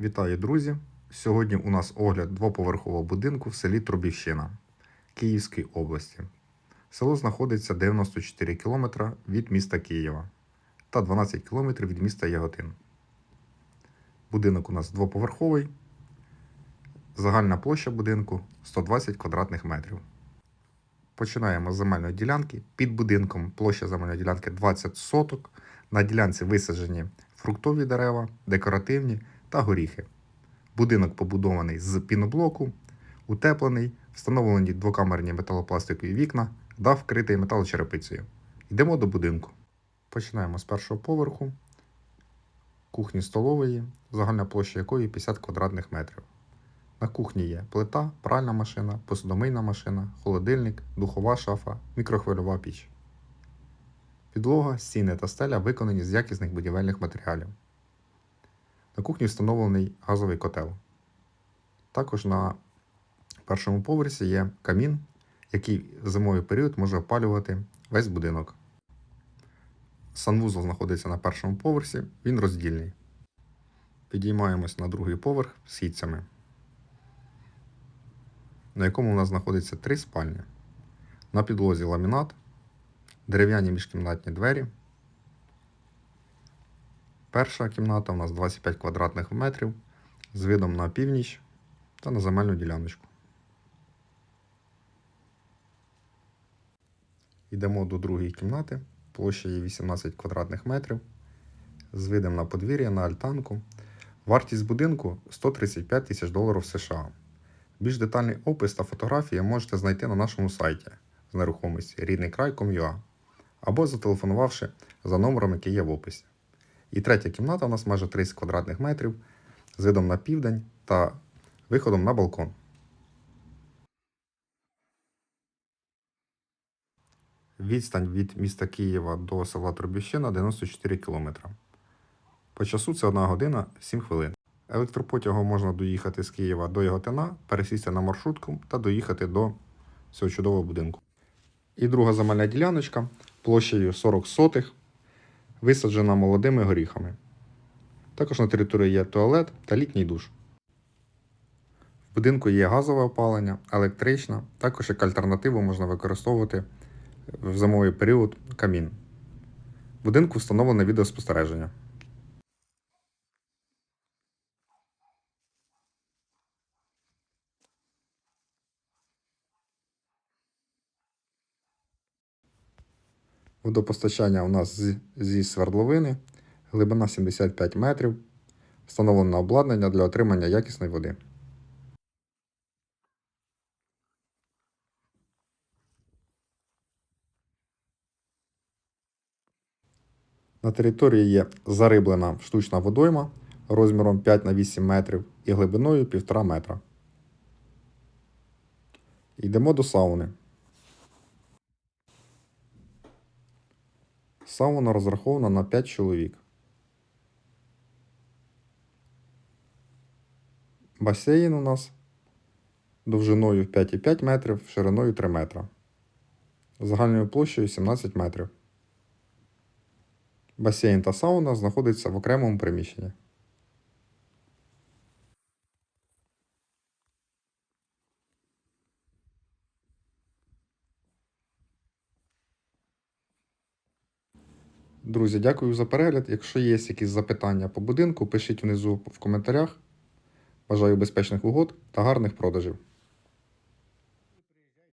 Вітаю, друзі! Сьогодні у нас огляд двоповерхового будинку в селі Трубівщина Київської області. Село знаходиться 94 км від міста Києва та 12 км від міста Яготин. Будинок у нас двоповерховий. Загальна площа будинку 120 квадратних метрів. Починаємо з земельної ділянки. Під будинком площа земельної ділянки 20 соток. На ділянці висаджені фруктові дерева, декоративні та горіхи. Будинок побудований з піноблоку, утеплений, встановлені двокамерні металопластикові вікна, дах вкритий металочерепицею. Йдемо до будинку. Починаємо з першого поверху, кухні столової, загальна площа якої 50 квадратних метрів. На кухні є плита, пральна машина, посудомийна машина, холодильник, духова шафа, мікрохвильова піч. Підлога, стіни та стеля виконані з якісних будівельних матеріалів. На кухні встановлений газовий котел. Також на першому поверсі є камін, який в зимовий період може опалювати весь будинок. Санвузол знаходиться на першому поверсі, він роздільний. Підіймаємось на другий поверх східцями, на якому у нас знаходиться три спальні. На підлозі ламінат, дерев'яні міжкімнатні двері. Перша кімната у нас 25 квадратних метрів з видом на північ та на земельну діляночку. Йдемо до другої кімнати. Площа є 18 квадратних метрів з видом на подвір'я на альтанку. Вартість будинку 135 тисяч доларів США. Більш детальний опис та фотографії можете знайти на нашому сайті з нерухомості ріднийкрай.com.ua або зателефонувавши за номером, який є в описі. І третя кімната у нас майже 30 квадратних метрів з видом на південь та виходом на балкон. Відстань від міста Києва до села Трубіщина 94 км. По часу це 1 година 7 хвилин. Електропотягом можна доїхати з Києва до Яготина, пересісти на маршрутку та доїхати до цього чудового будинку. І друга земельна діляночка площею 40 сотих, висаджена молодими горіхами. Також на території є туалет та літній душ. В будинку є газове опалення, електрична, також як альтернативу можна використовувати в зимовий період камін. В будинку встановлене відеоспостереження. Водопостачання у нас зі свердловини, глибина 75 метрів, встановлено обладнання для отримання якісної води. На території є зариблена штучна водойма розміром 5 на 8 метрів і глибиною 1,5 метра. Йдемо до сауни. Сауна розрахована на 5 чоловік. Басейн у нас довжиною 5,5 метрів, шириною 3 метра. Загальною площею 17 метрів. Басейн та сауна знаходяться в окремому приміщенні. Друзі, дякую за перегляд. Якщо є якісь запитання по будинку, пишіть внизу в коментарях. Бажаю безпечних угод та гарних продажів.